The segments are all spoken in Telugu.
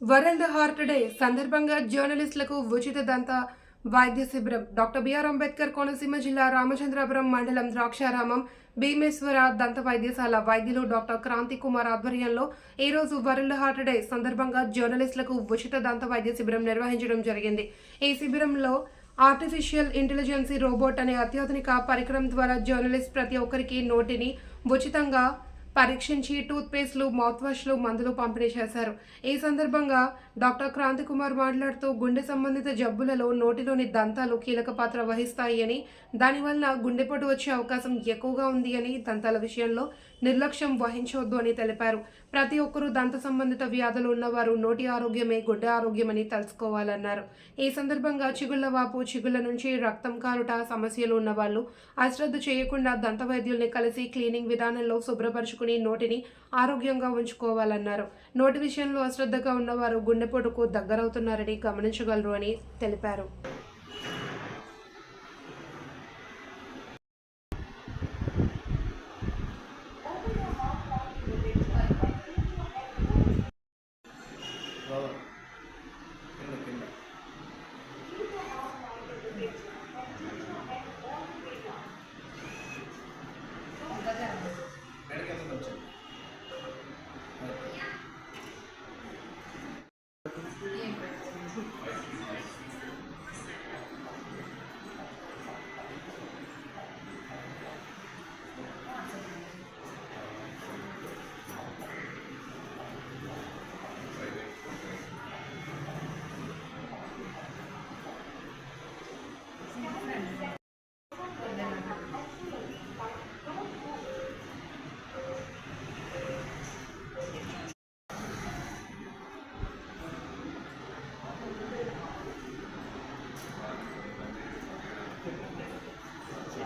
వరల్డ్ హార్ట్ డే సందర్భంగా జర్నలిస్టులకు ఉచిత దంత వైద్య శిబిరం. డాక్టర్ బిఆర్ అంబేద్కర్ కోనసీమ జిల్లా రామచంద్రాపురం మండలం ద్రాక్షారామం భీమేశ్వర దంత వైద్యశాల వైద్యులు డాక్టర్ క్రాంతి కుమార్ ఆధ్వర్యంలో ఈ రోజు వరల్డ్ హార్ట్ డే సందర్భంగా జర్నలిస్టులకు ఉచిత దంత వైద్య శిబిరం నిర్వహించడం జరిగింది. ఈ శిబిరంలో ఆర్టిఫిషియల్ ఇంటెలిజెన్సీ రోబోట్ అనే అత్యాధునిక పరికరం ద్వారా జర్నలిస్ట్ ప్రతి ఒక్కరికి నోటిని ఉచితంగా పరీక్షించి టూత్ పేస్ట్లు మౌత్ వాష్లు మందులు పంపిణీ చేశారు. ఈ సందర్భంగా డాక్టర్ క్రాంతి కుమార్ మాట్లాడుతూ గుండె సంబంధిత జబ్బులలో నోటిలోని దంతాలు కీలక పాత్ర వహిస్తాయి అని దానివల్ల గుండెపోటు వచ్చే అవకాశం ఎక్కువగా ఉంది అని దంతాల విషయంలో నిర్లక్ష్యం వహించవద్దు అని తెలిపారు. ప్రతి ఒక్కరూ దంత సంబంధిత వ్యాధులు ఉన్నవారు నోటి ఆరోగ్యమే గుడ్డ ఆరోగ్యమని తెలుసుకోవాలన్నారు. ఈ సందర్భంగా చిగుళ్ళ వాపు చిగుళ్ళ నుంచి రక్తం కారుట సమస్యలు ఉన్నవాళ్ళు అశ్రద్ధ చేయకుండా దంత వైద్యుల్ని కలిసి క్లీనింగ్ విధానంలో శుభ్రపరచుకుని నోటిని ఆరోగ్యంగా ఉంచుకోవాలన్నారు. నోటి విషయంలో అశ్రద్ధగా ఉన్నవారు గుండెపోటుకు దగ్గరవుతున్నారని గమనించగలరు అని తెలిపారు.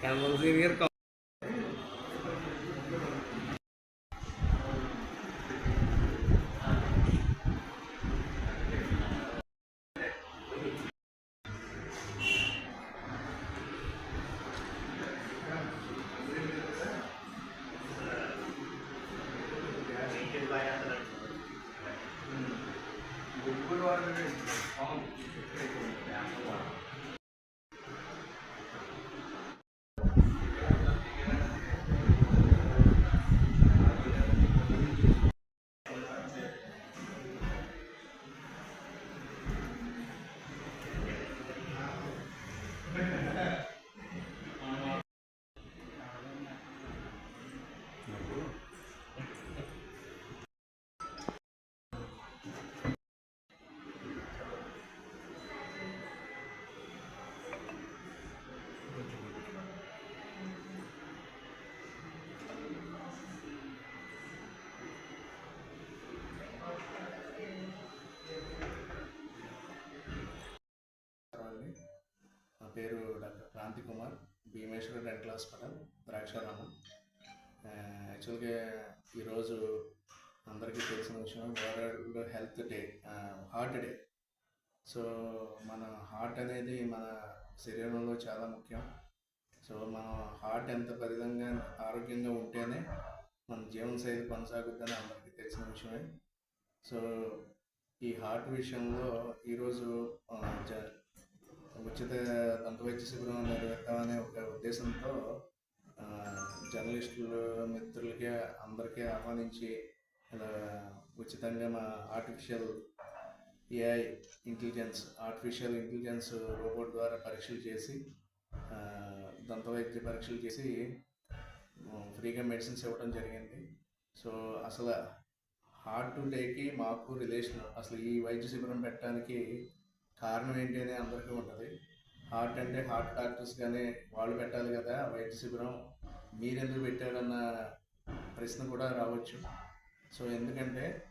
Convulsive ear गुड गुड और పేరు doctor Kranti Kumar Bhimeswara dental hospital Draksharamam. యాక్చువల్గా ఈరోజు అందరికీ తెలిసిన విషయం world health day heart day. So మన హార్ట్ అనేది మన శరీరంలో చాలా ముఖ్యం. సో మనం హార్ట్ ఎంత పదిలంగా ఆరోగ్యంగా ఉంటేనే మన జీవనశైలి కొనసాగుద్దని అందరికీ తెలిసిన విషయమే. సో ఈ హార్ట్ విషయంలో ఈరోజు జ ఉచిత దంత వైద్య శిబిరం నిర్వహిద్దామనే ఒక ఉద్దేశంతో జర్నలిస్టులు మిత్రులకి అందరికీ ఆహ్వానించి ఇలా ఉచితంగా మా artificial AI intelligence artificial intelligence robot ద్వారా పరీక్షలు చేసి దంత వైద్య పరీక్షలు చేసి ఫ్రీగా మెడిసిన్స్ ఇవ్వడం జరిగింది. సో అసలు హార్ట్ టు డేకి మాకు రిలేషన్ అసలు ఈ వైద్య శిబిరం పెట్టడానికి కారణం ఏంటి అని అందరికీ ఉంటుంది. హార్ట్ అంటే హార్ట్ డాక్టర్స్ కానీ వాళ్ళు పెట్టాలి కదా వైద్య శిబిరం. మీరెందుకు పెట్టారన్న ప్రశ్న కూడా రావచ్చు. సో ఎందుకంటే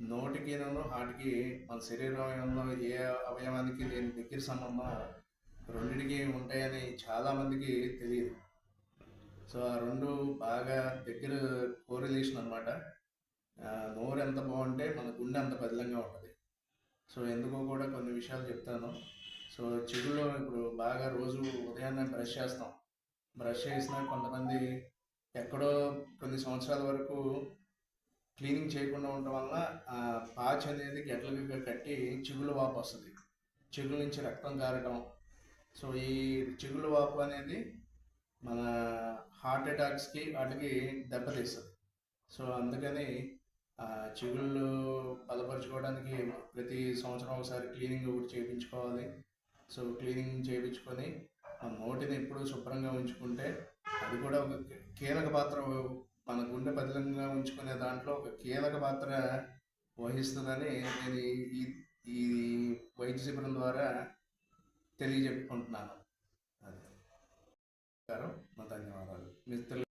నోటికిను హార్ట్కి మన శరీరంలో ఏ అవయవానికి లేని దగ్గర సంబంధం రెండింటికి ఉంటాయని చాలామందికి తెలియదు. సో ఆ రెండు బాగా దగ్గర కోరిలేషన్ అనమాట నోరు ఎంత బాగుంటే మన గుండె అంత బదిలంగా ఉంటుంది. సో ఎందుకో కూడా కొన్ని విషయాలు చెప్తాను. సో చెడులో ఇప్పుడు బాగా రోజు ఉదయాన్నే బ్రష్ చేస్తాం. బ్రష్ చేసినా కొంతమంది ఎక్కడో కొన్ని సంవత్సరాల వరకు క్లీనింగ్ చేయకుండా ఉండటం వల్ల ఆ పాచ్ అనేది గెట్లగా కట్టి చిగులు వాపు వస్తుంది. చిగుల నుంచి రక్తం కారటం. సో ఈ చిగులు వాపు అనేది మన హార్ట్ అటాక్స్కి వాటికి దెబ్బతీస్తుంది. సో అందుకని చిగుళ్ళు ప్రతి సంవత్సరం ఒకసారి క్లీనింగ్ ఒకటి చేయించుకోవాలి సో క్లీనింగ్ చేయించుకొని మన నోటిని ఎప్పుడూ శుభ్రంగా ఉంచుకుంటే అది కూడా ఒక కీలక పాత్ర మన గుండె బదిలంగా ఉంచుకునే దాంట్లో ఒక కీలక పాత్ర వహిస్తుందని నేను ఈ- ఈ వైద్య శిబిరం ద్వారా తెలియజెప్పుకుంటున్నాను. అది. మా ధన్యవాదాలు. మిత్రులు